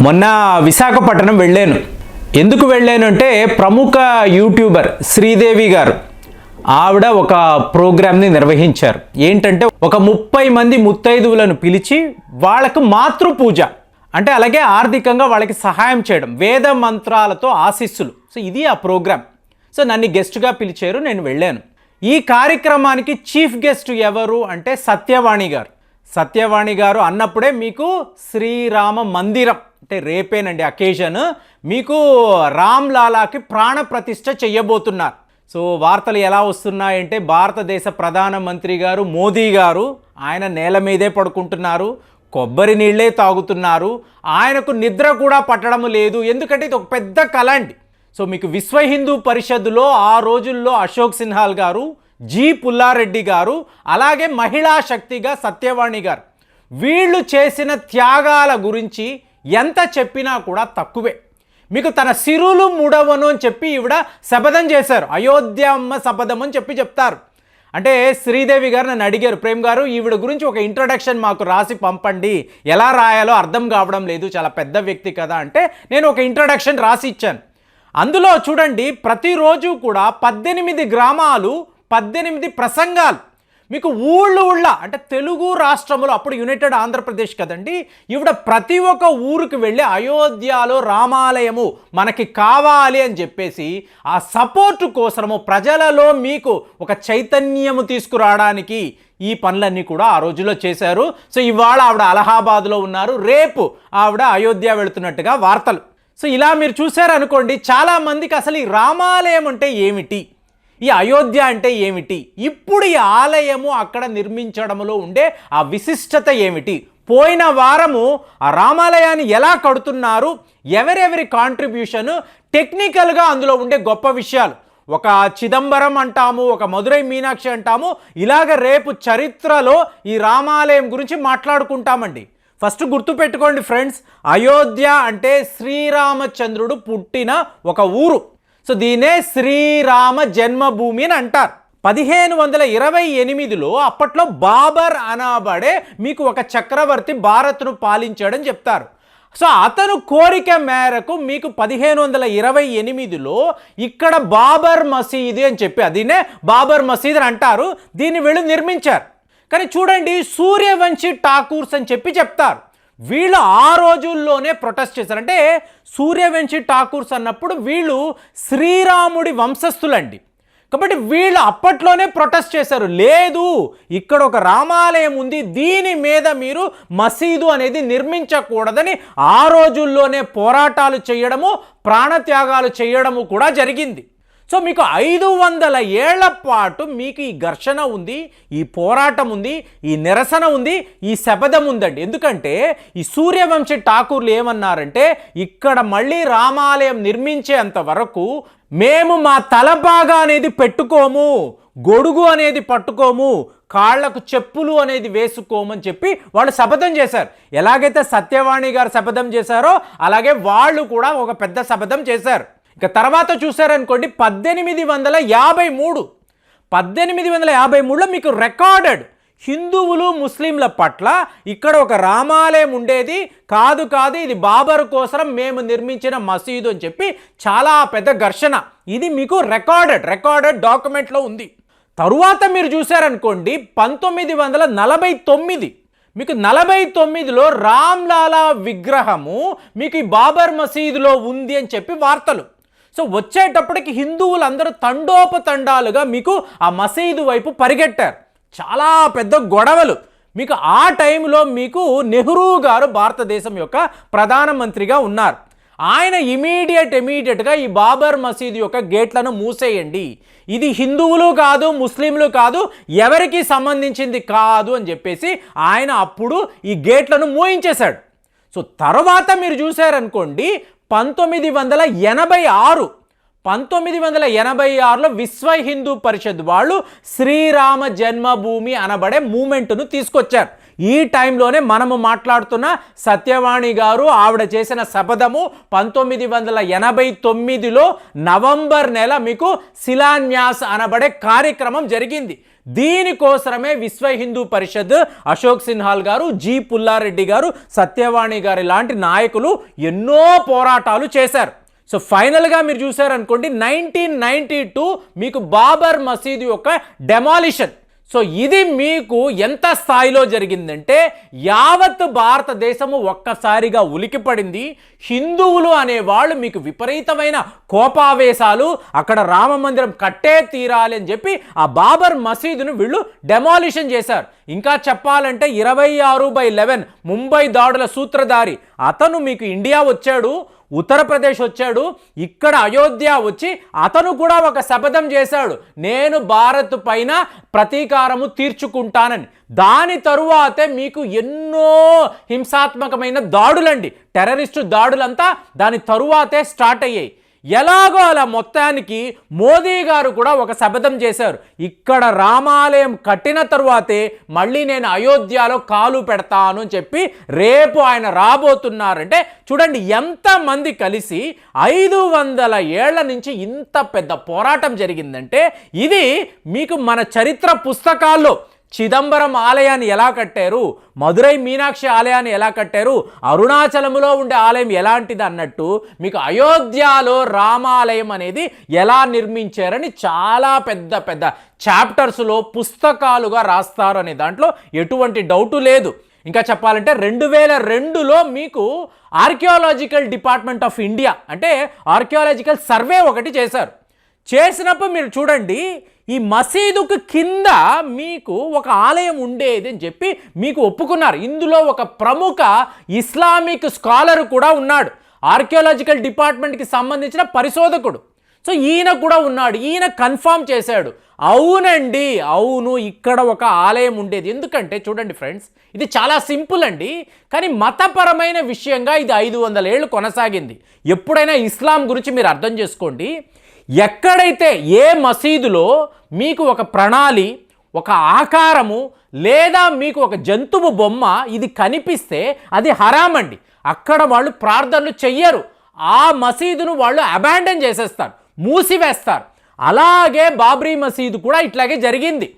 మొన్న విశాఖపట్నం వెళ్ళాను. ఎందుకు వెళ్ళాను అంటే ప్రముఖ యూట్యూబర్ శ్రీదేవి గారు ఆవిడ ఒక ప్రోగ్రామ్ని నిర్వహించారు. ఏంటంటే ఒక ముప్పై మంది ముత్తైదువులను పిలిచి వాళ్ళకు మాతృ పూజ అంటే అలాగే ఆర్థికంగా వాళ్ళకి సహాయం చేయడం వేద మంత్రాలతో ఆశీస్సులు. సో ఇది ఆ ప్రోగ్రామ్. సో నన్ను గెస్ట్గా పిలిచారు నేను వెళ్ళాను. ఈ కార్యక్రమానికి చీఫ్ గెస్ట్ ఎవరు అంటే సత్యవాణి గారు. సత్యవాణి గారు అన్నప్పుడే మీకు శ్రీరామ మందిరం అంటే రేపేనండి అకేషన్ మీకు రామ్ లాలాకి ప్రాణ చెయ్యబోతున్నారు సో వార్తలు ఎలా వస్తున్నాయంటే భారతదేశ ప్రధానమంత్రి గారు మోదీ గారు ఆయన నేల మీదే పడుకుంటున్నారు. కొబ్బరి నీళ్ళే తాగుతున్నారు. ఆయనకు నిద్ర కూడా పట్టడం లేదు. ఎందుకంటే ఇది ఒక పెద్ద కళ అండి. సో మీకు విశ్వ హిందూ పరిషత్తులో ఆ రోజుల్లో అశోక్ సిన్హాల్ గారు జి పుల్లారెడ్డి గారు అలాగే మహిళా శక్తిగా సత్యవాణి గారు వీళ్ళు చేసిన త్యాగాల గురించి ఎంత చెప్పినా కూడా తక్కువే. మీకు తన సిరులు మూడవను అని చెప్పి ఈవిడ శపథం చేశారు. అయోధ్య అమ్మ శపథం అని చెప్పి చెప్తారు. అంటే శ్రీదేవి గారు నన్ను అడిగారు ప్రేమ్ గారు ఈవిడ గురించి ఒక ఇంట్రడక్షన్ మాకు రాసి పంపండి. ఎలా రాయాలో అర్థం కావడం లేదు చాలా పెద్ద వ్యక్తి కదా అంటే నేను ఒక ఇంట్రడక్షన్ రాసి ఇచ్చాను. అందులో చూడండి ప్రతిరోజు కూడా పద్దెనిమిది గ్రామాలు పద్దెనిమిది ప్రసంగాలు మీకు ఊళ్ళు ఊళ్ళ అంటే తెలుగు రాష్ట్రములు అప్పుడు యునైటెడ్ ఆంధ్రప్రదేశ్ కదండి ఇవిడ ప్రతి ఒక్క ఊరికి వెళ్ళి అయోధ్యలో రామాలయము మనకి కావాలి అని చెప్పేసి ఆ సపోర్ట్ కోసము ప్రజలలో మీకు ఒక చైతన్యము తీసుకురావడానికి ఈ పనులన్నీ కూడా ఆ రోజుల్లో చేశారు. సో ఇవాళ ఆవిడ అలహాబాద్లో ఉన్నారు. రేపు ఆవిడ అయోధ్య వెళుతున్నట్టుగా వార్తలు. సో ఇలా మీరు చూశారనుకోండి చాలా మందికి అసలు ఈ రామాలయం అంటే ఏమిటి? ఈ అయోధ్య అంటే ఏమిటి? ఇప్పుడు ఈ ఆలయము అక్కడ నిర్మించడంలో ఉండే ఆ విశిష్టత ఏమిటి? పోయిన వారము ఆ రామాలయాన్ని ఎలా కడుతున్నారు? ఎవరెవరి కాంట్రిబ్యూషన్ టెక్నికల్గా అందులో ఉండే గొప్ప విషయాలు. ఒక చిదంబరం అంటాము ఒక మధురై మీనాక్షి అంటాము ఇలాగ రేపు చరిత్రలో ఈ రామాలయం గురించి మాట్లాడుకుంటామండి. ఫస్ట్ గుర్తుపెట్టుకోండి ఫ్రెండ్స్ అయోధ్య అంటే శ్రీరామచంద్రుడు పుట్టిన ఒక ఊరు. సో దీనే శ్రీరామ జన్మభూమి అని అంటారు. పదిహేను వందల ఇరవై ఎనిమిదిలో అప్పట్లో బాబర్ అనబడే మీకు ఒక చక్రవర్తి భారత్ను పాలించాడని చెప్తారు. సో అతను కోరిక మేరకు మీకు పదిహేను వందల ఇరవై ఎనిమిదిలో ఇక్కడ బాబర్ మసీదు అని చెప్పి అదినే బాబర్ మసీద్ అని అంటారు. దీన్ని వీళ్ళు నిర్మించారు. కానీ చూడండి సూర్యవంశీ ఠాకూర్స్ అని చెప్పి చెప్తారు. వీళ్ళు ఆ రోజుల్లోనే ప్రొటెస్ట్ చేశారు. అంటే సూర్యవంశీ ఠాకూర్స్ అన్నప్పుడు వీళ్ళు శ్రీరాముడి వంశస్థులండి. కాబట్టి వీళ్ళు అప్పట్లోనే ప్రొటెస్ట్ చేశారు. లేదు ఇక్కడ ఒక రామాలయం ఉంది దీని మీద మీరు మసీదు అనేది నిర్మించకూడదని ఆ రోజుల్లోనే పోరాటాలు చేయడము ప్రాణత్యాగాలు చేయడము కూడా జరిగింది. సో మీకు ఐదు వందల ఏళ్ళ పాటు మీకు ఈ ఘర్షణ ఉంది ఈ పోరాటం ఉంది ఈ నిరసన ఉంది ఈ శపథం ఉందండి. ఎందుకంటే ఈ సూర్యవంశీ ఠాకూర్లు ఏమన్నారంటే ఇక్కడ మళ్ళీ రామాలయం నిర్మించేంత వరకు మేము మా తలపాగా అనేది పెట్టుకోము గొడుగు అనేది పట్టుకోము కాళ్ళకు చెప్పులు అనేది వేసుకోమని చెప్పి వాళ్ళు శపథం చేశారు. ఎలాగైతే సత్యవాణి గారు శపథం చేశారో అలాగే వాళ్ళు కూడా ఒక పెద్ద శపథం చేశారు. ఇక తర్వాత చూసారనుకోండి పద్దెనిమిది వందల యాభై మూడు. పద్దెనిమిది వందల యాభై మూడులో మీకు రికార్డెడ్ హిందువులు ముస్లింల పట్ల ఇక్కడ ఒక రామాలయం ఉండేది. కాదు కాదు ఇది బాబర్ కోసం మేము నిర్మించిన మసీదు అని చెప్పి చాలా పెద్ద ఘర్షణ. ఇది మీకు రికార్డెడ్ రికార్డెడ్ డాక్యుమెంట్లో ఉంది. తరువాత మీరు చూశారనుకోండి పంతొమ్మిది వందల నలభై తొమ్మిది. మీకు నలభై తొమ్మిదిలో రామ్లాలా విగ్రహము మీకు ఈ బాబర్ మసీదులో ఉంది అని చెప్పి వార్తలు. సో వచ్చేటప్పటికి హిందువులందరూ తండోపతండాలుగా మీకు ఆ మసీదు వైపు పరిగెట్టారు. చాలా పెద్ద గొడవలు. మీకు ఆ టైంలో మీకు నెహ్రూ గారు భారతదేశం యొక్క ప్రధానమంత్రిగా ఉన్నారు. ఆయన ఇమీడియట్ ఇమీడియట్గా ఈ బాబర్ మసీదు యొక్క గేట్లను మూసేయండి. ఇది హిందువులు కాదు ముస్లింలు కాదు ఎవరికి సంబంధించింది కాదు అని చెప్పేసి ఆయన అప్పుడు ఈ గేట్లను మూయించేశాడు. సో తర్వాత మీరు చూశారనుకోండి పంతొమ్మిది వందల ఎనభై ఆరు. పంతొమ్మిది వందల ఎనభై ఆరులో విశ్వ హిందూ పరిషత్ వాళ్ళు శ్రీరామ జన్మభూమి అనబడే మూమెంట్ను తీసుకొచ్చారు. ఈ టైంలోనే మనము మాట్లాడుతున్న సత్యవాణి గారు ఆవిడ చేసిన శపథము పంతొమ్మిది వందల ఎనభై తొమ్మిదిలో నవంబర్ నెల మీకు శిలాన్యాస్ అనబడే కార్యక్రమం జరిగింది. దీనికోసమే విశ్వ హిందూ పరిషత్ అశోక్ సిన్హాల్ గారు జి పుల్లారెడ్డి గారు సత్యవాణి గారి లాంటి నాయకులు ఎన్నో పోరాటాలు చేశారు. సో ఫైనల్గా మీరు చూసారనుకోండి నైన్టీన్ నైన్టీ టూ మీకు బాబర్ మసీదు యొక్క డెమాలిషన్. సో ఇది మీకు ఎంత స్థాయిలో జరిగిందంటే యావత్ భారతదేశము ఒక్కసారిగా ఉలికిపడింది. హిందువులు అనేవాళ్ళు మీకు విపరీతమైన కోపావేశాలు అక్కడ రామ మందిరం కట్టే తీరాలి అని చెప్పి ఆ బాబర్ మసీదును వీళ్ళు డెమాలిషన్ చేశారు. ఇంకా చెప్పాలంటే ఇరవై ఆరు బై లెవెన్ ముంబై దాడుల సూత్రధారి. అతను మీకు ఇండియా వచ్చాడు ఉత్తరప్రదేశ్ వచ్చాడు ఇక్కడ అయోధ్య వచ్చి అతను కూడా ఒక శపథం చేశాడు. నేను భారత్ పైన ప్రతీకారము తీర్చుకుంటానని. దాని తరువాతే మీకు ఎన్నో హింసాత్మకమైన దాడులండి. టెర్రరిస్టు దాడులంతా దాని తరువాతే స్టార్ట్ అయ్యాయి. ఎలాగో అలా మొత్తానికి మోదీ గారు కూడా ఒక శపథం చేశారు. ఇక్కడ రామాలయం కట్టిన తరువాతే మళ్ళీ నేను అయోధ్యలో కాలు పెడతాను అని చెప్పి రేపు ఆయన రాబోతున్నారంటే చూడండి ఎంతమంది కలిసి ఐదు వందల ఏళ్ళ నుంచి ఇంత పెద్ద పోరాటం జరిగిందంటే ఇది మీకు మన చరిత్ర పుస్తకాల్లో చిదంబరం ఆలయాన్ని ఎలా కట్టారు? మధురై మీనాక్షి ఆలయాన్ని ఎలా కట్టారు? అరుణాచలములో ఉండే ఆలయం ఎలాంటిది అన్నట్టు మీకు అయోధ్యలో రామాలయం అనేది ఎలా నిర్మించారని చాలా పెద్ద పెద్ద చాప్టర్స్లో పుస్తకాలుగా రాస్తారు అనే దాంట్లో ఎటువంటి డౌటు లేదు. ఇంకా చెప్పాలంటే రెండు వేల రెండులో మీకు ఆర్కియాలజికల్ డిపార్ట్మెంట్ ఆఫ్ ఇండియా అంటే ఆర్కియాలజికల్ సర్వే ఒకటి చేశారు. చేసినప్పుడు మీరు చూడండి ఈ మసీదుకు కింద మీకు ఒక ఆలయం ఉండేది అని చెప్పి మీకు ఒప్పుకున్నారు. ఇందులో ఒక ప్రముఖ ఇస్లామిక్ స్కాలర్ కూడా ఉన్నాడు. ఆర్కియాలజికల్ డిపార్ట్మెంట్కి సంబంధించిన పరిశోధకుడు. సో ఈయన కూడా ఉన్నాడు. ఈయన కన్ఫామ్ చేశాడు. అవునండి అవును ఇక్కడ ఒక ఆలయం ఉండేది. ఎందుకంటే చూడండి ఫ్రెండ్స్ ఇది చాలా సింపుల్ అండి. కానీ మతపరమైన విషయంగా ఇది ఐదు వందల ఏళ్ళు కొనసాగింది. ఎప్పుడైనా ఇస్లాం గురించి మీరు అర్థం చేసుకోండి. ఎక్కడైతే ఏ మసీదులో మీకు ఒక ప్రణాళి ఒక ఆకారము లేదా మీకు ఒక జంతువు బొమ్మ ఇది కనిపిస్తే అది హరామండి అండి. అక్కడ వాళ్ళు ప్రార్థనలు చెయ్యరు. ఆ మసీదును వాళ్ళు అబాండన్ చేసేస్తారు మూసివేస్తారు. అలాగే బాబ్రీ మసీదు కూడా ఇట్లాగే జరిగింది.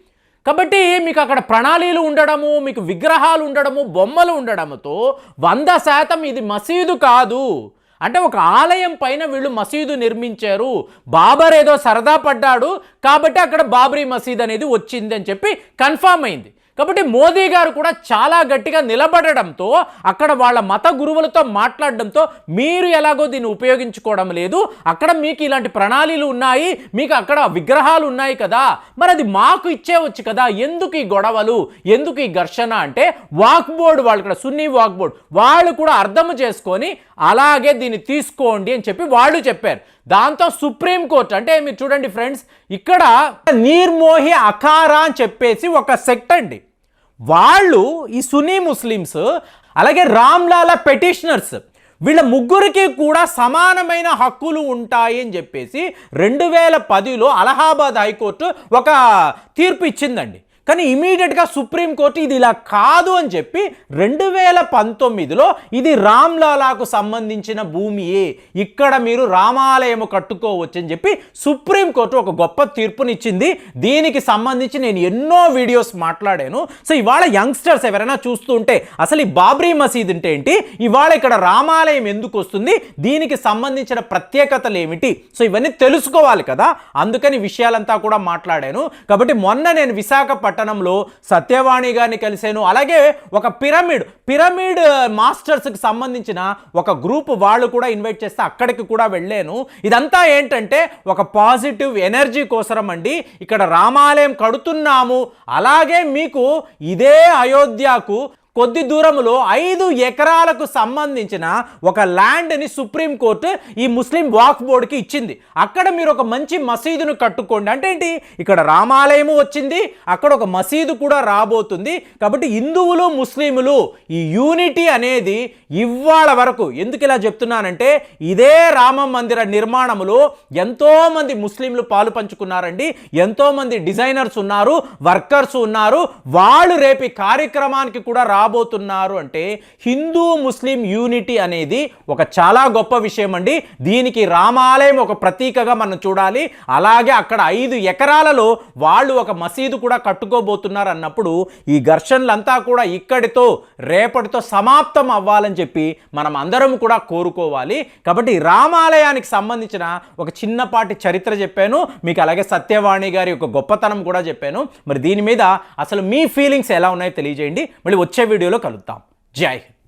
కాబట్టి మీకు అక్కడ ప్రణాళీలు ఉండడము మీకు విగ్రహాలు ఉండడము బొమ్మలు ఉండడముతో వంద శాతం ఇది మసీదు కాదు. అంటే ఒక ఆలయం పైన వీళ్ళు మసీదు నిర్మించారు. బాబర్ ఏదో సరదా పడ్డాడు. కాబట్టి అక్కడ బాబ్రీ మసీద్ అనేది వచ్చింది అని చెప్పి కన్ఫామ్ అయింది. కాబట్టి మోదీ గారు కూడా చాలా గట్టిగా నిలబడడంతో అక్కడ వాళ్ళ మత గురువులతో మాట్లాడడంతో మీరు ఎలాగో దీన్ని ఉపయోగించుకోవడం లేదు. అక్కడ మీకు ఇలాంటి ప్రణాళీలు ఉన్నాయి మీకు అక్కడ విగ్రహాలు ఉన్నాయి కదా. మరి అది మాకు ఇచ్చేవచ్చు కదా. ఎందుకు ఈ గొడవలు? ఎందుకు ఈ ఘర్షణ అంటే వాక్ బోర్డు వాళ్ళు ఇక్కడ సున్నీ వాక్ బోర్డు వాళ్ళు కూడా అర్థం చేసుకొని అలాగే దీన్ని తీసుకోండి అని చెప్పి వాళ్ళు చెప్పారు. దాంతో సుప్రీంకోర్టు అంటే మీరు చూడండి ఫ్రెండ్స్ ఇక్కడ నీర్మోహి అఖారా అని చెప్పేసి ఒక సెక్ట్ అండి. వాళ్ళు ఈ సునీ ముస్లిమ్స్ అలాగే రామ్లాల పెటిషనర్స్ వీళ్ళ ముగ్గురికి కూడా సమానమైన హక్కులు ఉంటాయి అని చెప్పేసి రెండు వేల పదిలో అలహాబాద్ హైకోర్టు ఒక తీర్పు ఇచ్చిందండి. కానీ ఇమీడియట్గా సుప్రీంకోర్టు ఇది ఇలా కాదు అని చెప్పి రెండు వేల పంతొమ్మిదిలో ఇది రామ్లాలాకు సంబంధించిన భూమియే. ఇక్కడ మీరు రామాలయము కట్టుకోవచ్చు అని చెప్పి సుప్రీంకోర్టు ఒక గొప్ప తీర్పునిచ్చింది. దీనికి సంబంధించి నేను ఎన్నో వీడియోస్ మాట్లాడాను. సో ఇవాళ యంగ్స్టర్స్ ఎవరైనా చూస్తూ ఉంటే అసలు ఈ బాబ్రీ మసీద్ అంటే ఏంటి? ఇవాళ ఇక్కడ రామాలయం ఎందుకు వస్తుంది? దీనికి సంబంధించిన ప్రత్యేకతలు ఏమిటి? సో ఇవన్నీ తెలుసుకోవాలి కదా. అందుకని విషయాలంతా కూడా మాట్లాడాను. కాబట్టి మొన్న నేను విశాఖపట్నం పట్టణంలో సత్యవాణి గారిని కలిశాను. అలాగే ఒక పిరమిడ్ పిరమిడ్ మాస్టర్స్కి సంబంధించిన ఒక గ్రూప్ వాళ్ళు కూడా ఇన్వైట్ చేస్తే అక్కడికి కూడా వెళ్ళాను. ఇదంతా ఏంటంటే ఒక పాజిటివ్ ఎనర్జీ కోసరం అండి. ఇక్కడ రామాలయం కడుతున్నాము. అలాగే మీకు ఇదే అయోధ్యకు కొద్ది దూరంలో ఐదు ఎకరాలకు సంబంధించిన ఒక ల్యాండ్ని సుప్రీంకోర్టు ఈ ముస్లిం వాక్ బోర్డుకి ఇచ్చింది. అక్కడ మీరు ఒక మంచి మసీదును కట్టుకోండి. అంటే ఏంటి? ఇక్కడ రామాలయము వచ్చింది అక్కడ ఒక మసీదు కూడా రాబోతుంది. కాబట్టి హిందువులు ముస్లిములు ఈ యూనిటీ అనేది ఇవాళ వరకు ఎందుకు ఇలా చెప్తున్నానంటే ఇదే రామ మందిర నిర్మాణములో ఎంతోమంది ముస్లింలు పాలు పంచుకున్నారండి. ఎంతోమంది డిజైనర్స్ ఉన్నారు వర్కర్స్ ఉన్నారు. వాళ్ళు రేపు కార్యక్రమానికి కూడా రా రాబోతున్నారు అంటే హిందూ ముస్లిం యూనిటీ అనేది ఒక చాలా గొప్ప విషయం అండి. దీనికి రామాలయం ఒక ప్రతీకగా మనం చూడాలి. అలాగే అక్కడ ఐదు ఎకరాలలో వాళ్ళు ఒక మసీదు కూడా కట్టుకోబోతున్నారు అన్నప్పుడు ఈ ఘర్షణలంతా కూడా ఇక్కడితో రేపటితో సమాప్తం అవ్వాలని చెప్పి మనం అందరం కూడా కోరుకోవాలి. కాబట్టి రామాలయానికి సంబంధించిన ఒక చిన్నపాటి చరిత్ర చెప్పాను. మీకు అలాగే సత్యవాణి గారి యొక్క గొప్పతనం కూడా చెప్పాను. మరి దీని మీద అసలు మీ ఫీలింగ్స్ ఎలా ఉన్నాయో తెలియజేయండి. మళ్ళీ వచ్చే వీడియోలో కలుద్దాం. జై హింద్.